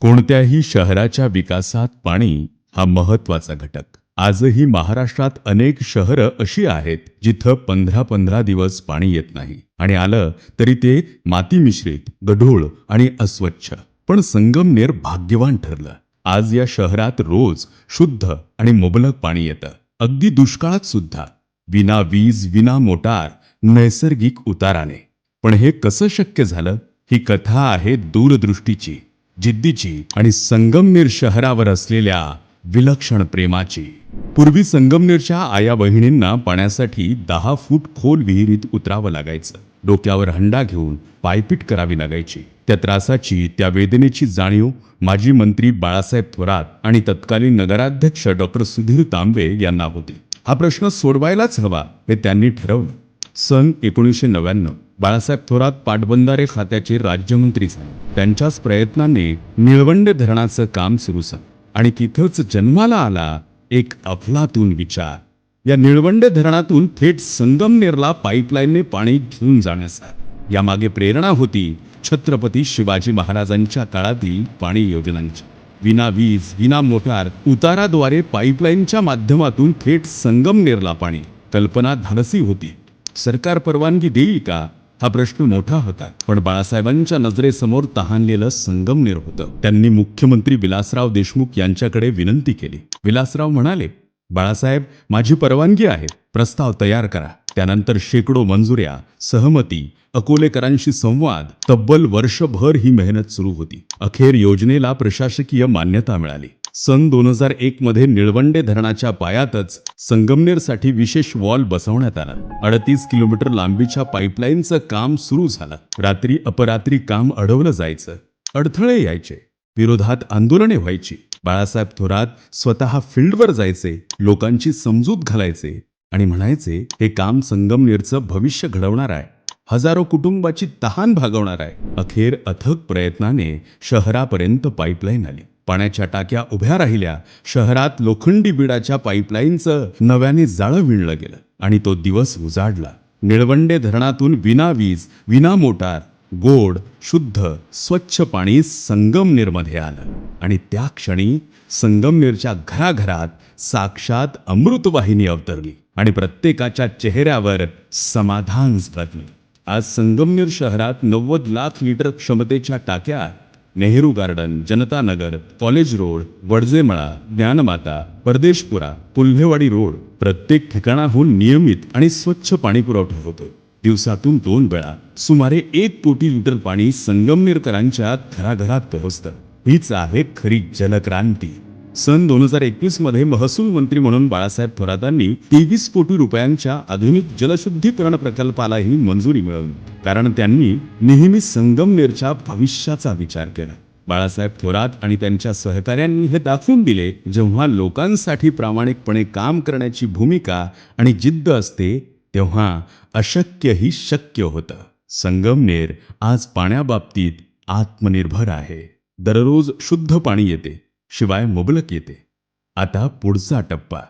कोणत्याही शहराच्या विकासात पाणी हा महत्त्वाचा घटक. आजही महाराष्ट्रात अनेक शहरं अशी आहेत जिथं पंधरा पंधरा दिवस पाणी येत नाही. आणि आलं तरी ते माती मिश्रित गढूळ आणि अस्वच्छ. पण संगमनेर भाग्यवान ठरलं. आज या शहरात रोज शुद्ध आणि मुबलक पाणी येतं. अगदी दुष्काळात सुद्धा. विना वीज विना मोटार नैसर्गिक उताराने. पण हे कसं शक्य झालं? ही कथा आहे दूरदृष्टीची. जिद्दीची आणि संगमनेर शहरावर असलेल्या विलक्षण प्रेमाची. पूर्वी संगमनेरच्या आया बहिणींना पाण्यासाठी दहा फूट खोल विहिरीत उतरावं लागायचं. डोक्यावर हंडा घेऊन पायपीट करावी लागायची. त्या त्रासाची त्या वेदनेची जाणीव माजी मंत्री बाळासाहेब थोरात आणि तत्कालीन नगराध्यक्ष डॉक्टर सुधीर तांबे यांना होती. हा प्रश्न सोडवायलाच हवा हे त्यांनी ठरवलं. सन एकोणीसशे नव्याण्णव. बाळासाहेब थोरात पाटबंधारे खात्याचे राज्यमंत्री झाले. त्यांच्याच प्रयत्नाने निळवंडे धरणाचं काम सुरू झालं. आणि तिथंच जन्माला आला एक अफलातून विचार. या निळवंडे धरणातून थेट संगमनेरला पाईपलाईनने पाणी घेऊन जाण्याचा. यामागे प्रेरणा होती छत्रपती शिवाजी महाराजांच्या काळातील पाणी योजनांची. विना वीज विना मोटार उताराद्वारे पाईपलाईनच्या माध्यमातून थेट संगमनेरला पाणी. कल्पना धाडसी होती. सरकार परवानगी देईल का? हा प्रश्न मोठा होता. पण बाळासाहेबांच्या नजरेसमोर तहानलेलं संगमनेर होतं. त्यांनी मुख्यमंत्री विलासराव देशमुख यांच्याकडे विनंती केली. विलासराव म्हणाले बाळासाहेब माझी परवानगी आहे. प्रस्ताव तयार करा. त्यानंतर शेकडो मंजुऱ्या सहमती अकोलेकरांशी संवाद तब्बल वर्षभर ही मेहनत सुरू होती. अखेर योजनेला प्रशासकीय मान्यता मिळाली. सन दोन हजार एक मध्ये निळवंडे धरणाच्या पायातच संगमनेरसाठी विशेष वॉल बसवण्यात आला. अडतीस किलोमीटर लांबीच्या पाईपलाईनचं काम सुरू झालं. रात्री अपरात्री काम अडवलं जायचं. अडथळे यायचे. विरोधात आंदोलने व्हायची. बाळासाहेब थोरात स्वतः फील्डवर जायचे. लोकांची समजूत घालायचे. आणि म्हणायचे हे काम संगमनेरचं भविष्य घडवणार आहे. हजारो कुटुंबाची तहान भागवणार आहे. अखेर अथक प्रयत्नाने शहरापर्यंत पाईपलाईन आली. पाण्याच्या टाक्या उभ्या राहिल्या. शहरात लोखंडी बिडाच्या पाईपलाईनचं नव्याने जाळं विणलं गेलं आणि तो दिवस उजाडला. निळवंडे धरणातून विना वीज विना मोटार गोड शुद्ध स्वच्छ पाणी संगमनेरमध्ये आलं. आणि त्या क्षणी संगमनेरच्या घराघरात साक्षात अमृतवाहिनी अवतरली आणि प्रत्येकाच्या चेहऱ्यावर समाधान झळकलं आज संगमनेर शहरात नव्वद लाख लिटर क्षमतेच्या टाक्या Nehru garden Janata Nagar college road Vadjemala Dnyanmata Pardeshpura Pulhewadi road. प्रत्येक ठिकाणाहून नियमित आणि स्वच्छ पाणी पुरवठा होतो. दिवसातून दोन वेळा सुमारे एक कोटी लिटर पाणी संगमनेरकरांच्या घराघरात पोहोचतं. हीच आहे खरी जलक्रांती सन दोन हजार एकवीसमध्ये महसूल मंत्री म्हणून बाळासाहेब थोरातांनी तेवीस कोटी रुपयांच्या आधुनिक जलशुद्धीकरण प्रकल्पालाही मंजुरी मिळवली कारण त्यांनी नेहमी संगमनेरच्या भविष्याचा विचार केला. बाळासाहेब थोरात आणि त्यांच्या सहकाऱ्यांनी हे दाखवून दिले जेव्हा लोकांसाठी प्रामाणिकपणे काम करण्याची भूमिका आणि जिद्द असते तेव्हा अशक्यही शक्य होतं. संगमनेर आज पाण्याबाबतीत आत्मनिर्भर आहे. दररोज शुद्ध पाणी येते शिवाय मुबलक येते. आता पुढचा टप्पा.